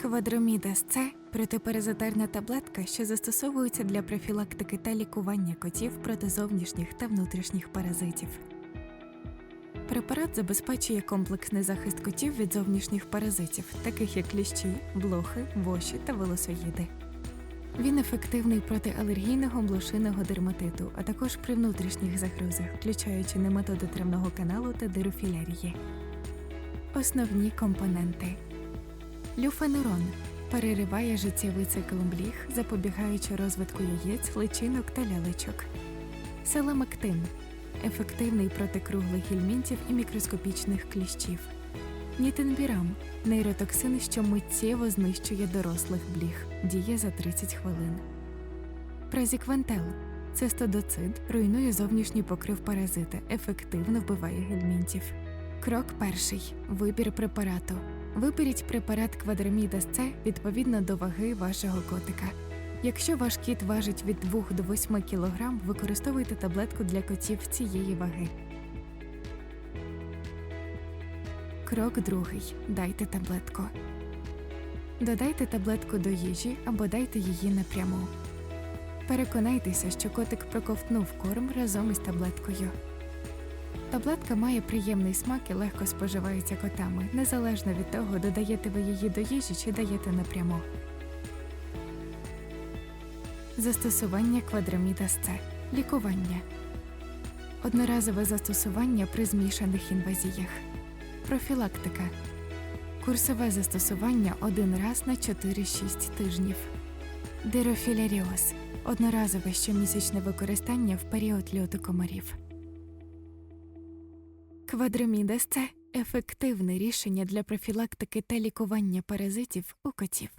Квадромідас це протипаразитарна таблетка, що застосовується для профілактики та лікування котів проти зовнішніх та внутрішніх паразитів. Препарат забезпечує комплексний захист котів від зовнішніх паразитів, таких як кліщі, блохи, воші та волосоїди. Він ефективний проти алергійного блошиного дерматиту, а також при внутрішніх загрозах, включаючи нематоди травного каналу та дирофілярії. Основні компоненти Люфенурон перериває життєвий цикл бліг, запобігаючи розвитку яєць, личинок та лялечок. Селамектин ефективний проти круглих гельмінтів і мікроскопічних кліщів. Нітенбірам нейротоксин, що миттєво знищує дорослих бліг, діє за 30 хвилин. Празіквентел цистодоцид руйнує зовнішній покрив паразита, ефективно вбиває гельмінтів. Крок перший вибір препарату. Виберіть препарат Квадрамідас С відповідно до ваги вашого котика. Якщо ваш кіт важить від 2 до 8 кг, використовуйте таблетку для котів цієї ваги. Крок другий. Дайте таблетку. Додайте таблетку до їжі або дайте її напряму. Переконайтеся, що котик проковтнув корм разом із таблеткою. Таблетка має приємний смак і легко споживається котами, незалежно від того, додаєте ви її до їжі чи даєте напряму. Застосування квадраміда С. Лікування. Одноразове застосування при змішаних інвазіях. Профілактика. Курсове застосування один раз на 4-6 тижнів. Дирофіляріоз. Одноразове щомісячне використання в період льоту комарів. Квадрамідас це ефективне рішення для профілактики та лікування паразитів у котів.